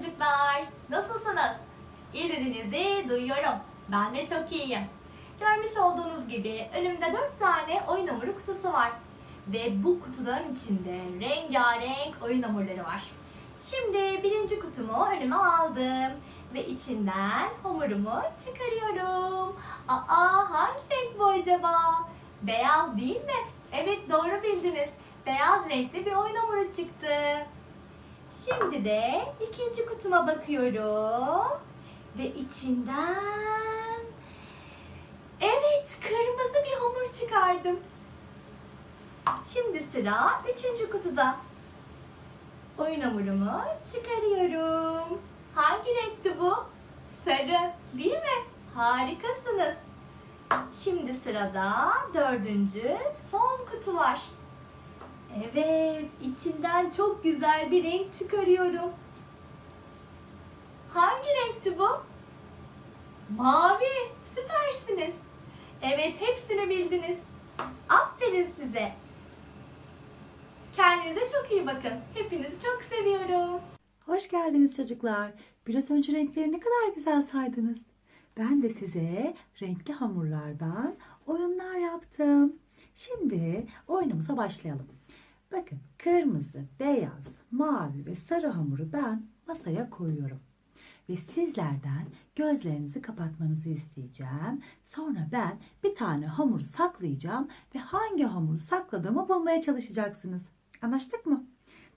çocuklar. Nasılsınız? İyi dediğinizi duyuyorum. Ben de çok iyiyim. Görmüş olduğunuz gibi önümde dört tane oyun hamuru kutusu var. Ve bu kutuların içinde rengarenk oyun hamurları var. Şimdi birinci kutumu önüme aldım. Ve içinden hamurumu çıkarıyorum. Aa hangi renk bu acaba? Beyaz değil mi? Evet doğru bildiniz. Beyaz renkli bir oyun hamuru çıktı. Şimdi de ikinci kutuma bakıyorum. Ve içinden... Evet, kırmızı bir hamur çıkardım. Şimdi sıra üçüncü kutuda. Oyun hamurumu çıkarıyorum. Hangi renkti bu? Sarı, değil mi? Harikasınız. Şimdi sırada dördüncü son kutu var. Evet, içinden çok güzel bir renk çıkarıyorum. Hangi renkti bu? Mavi, süpersiniz. Evet, hepsini bildiniz. Aferin size. Kendinize çok iyi bakın. Hepinizi çok seviyorum. Hoş geldiniz çocuklar. Biraz önce renkleri ne kadar güzel saydınız. Ben de size renkli hamurlardan oyunlar yaptım. Şimdi oyunumuza başlayalım. Bakın kırmızı, beyaz, mavi ve sarı hamuru ben masaya koyuyorum. Ve sizlerden gözlerinizi kapatmanızı isteyeceğim. Sonra ben bir tane hamuru saklayacağım ve hangi hamuru sakladığımı bulmaya çalışacaksınız. Anlaştık mı?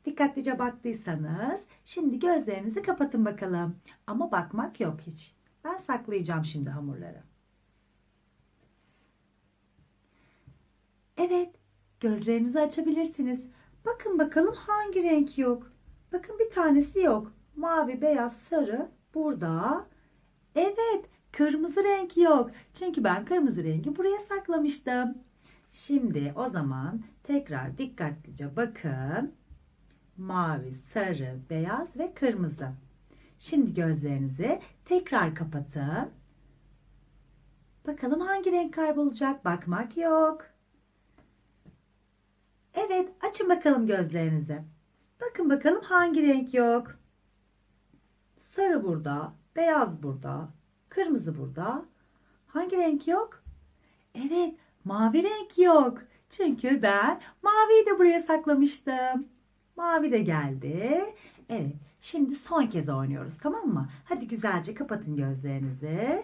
Dikkatlice baktıysanız şimdi gözlerinizi kapatın bakalım. Ama bakmak yok hiç. Ben saklayacağım şimdi hamurları. Evet, gözlerinizi açabilirsiniz. Bakın bakalım hangi renk yok. Bakın bir tanesi yok. Mavi, beyaz, sarı burada. Evet, kırmızı renk yok. Çünkü ben kırmızı rengi buraya saklamıştım. Şimdi o zaman tekrar dikkatlice bakın. Mavi, sarı, beyaz ve kırmızı. Şimdi gözlerinizi tekrar kapatın. Bakalım hangi renk kaybolacak? Bakmak yok. Evet, açın bakalım gözlerinizi. Bakın bakalım hangi renk yok. Sarı burada, beyaz burada, kırmızı burada. Hangi renk yok? Evet, mavi renk yok. Çünkü ben maviyi de buraya saklamıştım. Mavi de geldi. Evet, şimdi son kez oynuyoruz tamam mı? Hadi güzelce kapatın gözlerinizi.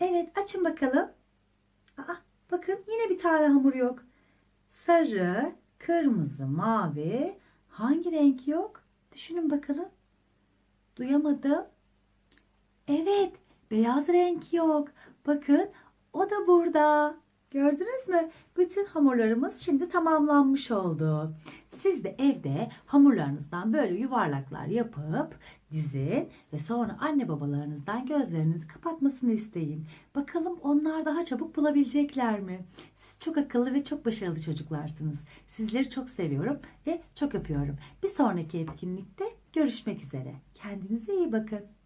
Evet, açın bakalım. Aa, bakın yine bir tane hamur yok. Sarı, kırmızı, mavi. Hangi renk yok? Düşünün bakalım. Duyamadım. Evet, beyaz renk yok. Bakın, o da burada. Gördünüz mü? Bütün hamurlarımız şimdi tamamlanmış oldu. Siz de evde hamurlarınızdan böyle yuvarlaklar yapıp dizin ve sonra anne babalarınızdan gözlerinizi kapatmasını isteyin. Bakalım onlar daha çabuk bulabilecekler mi? Siz çok akıllı ve çok başarılı çocuklarsınız. Sizleri çok seviyorum ve çok öpüyorum. Bir sonraki etkinlikte görüşmek üzere. Kendinize iyi bakın.